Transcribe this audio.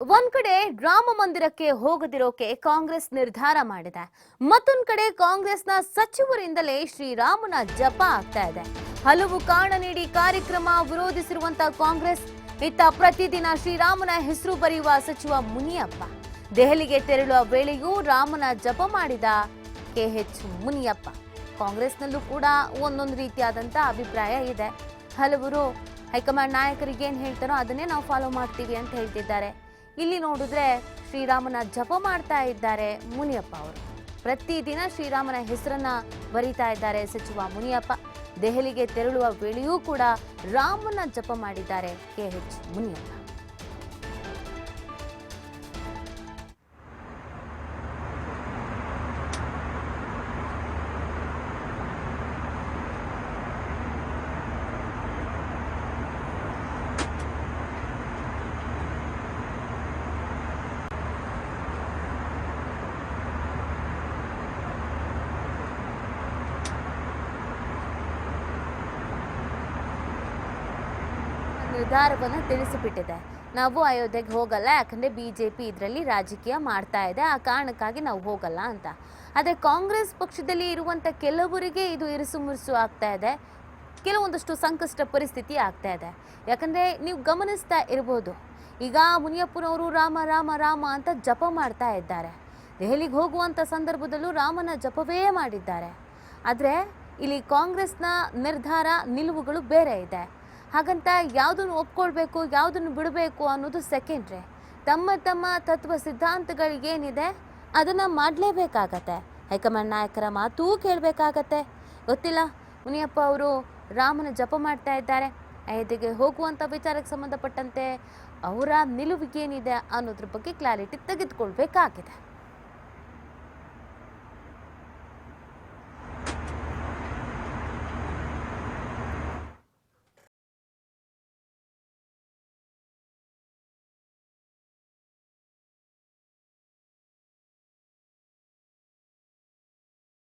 ಒಂದ್ ಕಡೆ ರಾಮ ಮಂದಿರಕ್ಕೆ ಹೋಗದಿರೋಕೆ ಕಾಂಗ್ರೆಸ್ ನಿರ್ಧಾರ ಮಾಡಿದೆ. ಮತ್ತೊಂದ್ ಕಡೆ ಕಾಂಗ್ರೆಸ್ನ ಸಚಿವರಿಂದಲೇ ಶ್ರೀರಾಮನ ಜಪ ಆಗ್ತಾ ಇದೆ. ಹಲವು ಕಾರಣ ನೀಡಿ ಕಾರ್ಯಕ್ರಮ ವಿರೋಧಿಸಿರುವಂತ ಕಾಂಗ್ರೆಸ್, ಇತ್ತ ಪ್ರತಿದಿನ ಶ್ರೀರಾಮನ ಹೆಸರು ಬರೆಯುವ ಸಚಿವ ಮುನಿಯಪ್ಪ. ದೆಹಲಿಗೆ ತೆರಳುವ ವೇಳೆಯೂ ರಾಮನ ಜಪ ಮಾಡಿದ ಕೆ ಕೆಎಚ್ ಮುನಿಯಪ್ಪ. ಕಾಂಗ್ರೆಸ್ನಲ್ಲೂ ಕೂಡ ಒಂದೊಂದು ರೀತಿಯಾದಂತ ಅಭಿಪ್ರಾಯ ಇದೆ. ಹಲವರು ಹೈಕಮಾಂಡ್ ನಾಯಕರಿಗೆ ಏನು ಹೇಳ್ತಾರೋ ಅದನ್ನೇ ನಾವು ಫಾಲೋ ಮಾಡ್ತೀವಿ ಅಂತ ಹೇಳ್ತಿದ್ದಾರೆ. ಇಲ್ಲಿ ನೋಡಿದ್ರೆ ಶ್ರೀರಾಮನ ಜಪ ಮಾಡ್ತಾ ಇದ್ದಾರೆ ಮುನಿಯಪ್ಪ ಅವರು. ಪ್ರತಿದಿನ ಶ್ರೀರಾಮನ ಹೆಸರನ್ನ ಬರೀತಾ ಇದ್ದಾರೆ ಸಚಿವ ಮುನಿಯಪ್ಪ. ದೆಹಲಿಗೆ ತೆರಳುವ ವೇಳೆಯೂ ಕೂಡ ರಾಮನ ಜಪ ಮಾಡಿದ್ದಾರೆ ಕೆಎಚ್ ಮುನಿಯಪ್ಪ. ನಿರ್ಧಾರವನ್ನು ತಿಳಿಸಿಬಿಟ್ಟಿದೆ. ನಾವು ಅಯೋಧ್ಯೆಗೆ ಹೋಗಲ್ಲ ಜೆ ಬಿಜೆಪಿ ಇದರಲ್ಲಿ ರಾಜಕೀಯ ಮಾಡ್ತಾ ಇದೆ, ಆ ಕಾರಣಕ್ಕಾಗಿ ನಾವು ಹೋಗಲ್ಲ ಅಂತ. ಆದರೆ ಕಾಂಗ್ರೆಸ್ ಪಕ್ಷದಲ್ಲಿ ಇರುವಂತ ಕೆಲವರಿಗೆ ಇದು ಇರಿಸು ಮುರುಸು ಆಗ್ತಾ ಇದೆ. ಕೆಲವೊಂದಷ್ಟು ಸಂಕಷ್ಟ ಪರಿಸ್ಥಿತಿ ಆಗ್ತಾ ಇದೆ. ಯಾಕಂದ್ರೆ ನೀವು ಗಮನಿಸ್ತಾ ಇರಬಹುದು ಈಗ ಮುನಿಯಪ್ಪನವರು ರಾಮ ರಾಮ ರಾಮ ಅಂತ ಜಪ ಮಾಡ್ತಾ ಇದ್ದಾರೆ. ದೆಹಲಿಗೆ ಹೋಗುವಂತ ಸಂದರ್ಭದಲ್ಲೂ ರಾಮನ ಜಪವೇ ಮಾಡಿದ್ದಾರೆ. ಆದರೆ ಇಲ್ಲಿ ಕಾಂಗ್ರೆಸ್ನ ನಿರ್ಧಾರ, ನಿಲುವುಗಳು ಬೇರೆ ಇದೆ. ಹಾಗಂತ ಯಾವುದನ್ನು ಒಪ್ಕೊಳ್ಬೇಕು, ಯಾವುದನ್ನು ಬಿಡಬೇಕು ಅನ್ನೋದು ಸೆಕೆಂಡ್ರಿ ತಮ್ಮ ತಮ್ಮ ತತ್ವ ಸಿದ್ಧಾಂತಗಳಿಗೇನಿದೆ ಅದನ್ನು ಮಾಡಲೇಬೇಕಾಗತ್ತೆ. ಹೈಕಮಾಂಡ್ ನಾಯಕರ ಮಾತೂ ಕೇಳಬೇಕಾಗತ್ತೆ. ಗೊತ್ತಿಲ್ಲ? ಮುನಿಯಪ್ಪ ಅವರು ರಾಮನ ಜಪ ಮಾಡ್ತಾ ಇದ್ದಾರೆ. ಅಯೋಧ್ಯೆಗೆ ಹೋಗುವಂಥ ವಿಚಾರಕ್ಕೆ ಸಂಬಂಧಪಟ್ಟಂತೆ ಅವರ ನಿಲುವಿಗೇನಿದೆ ಅನ್ನೋದ್ರ ಬಗ್ಗೆ ಕ್ಲಾರಿಟಿ ತೆಗೆದುಕೊಳ್ಬೇಕಾಗಿದೆ.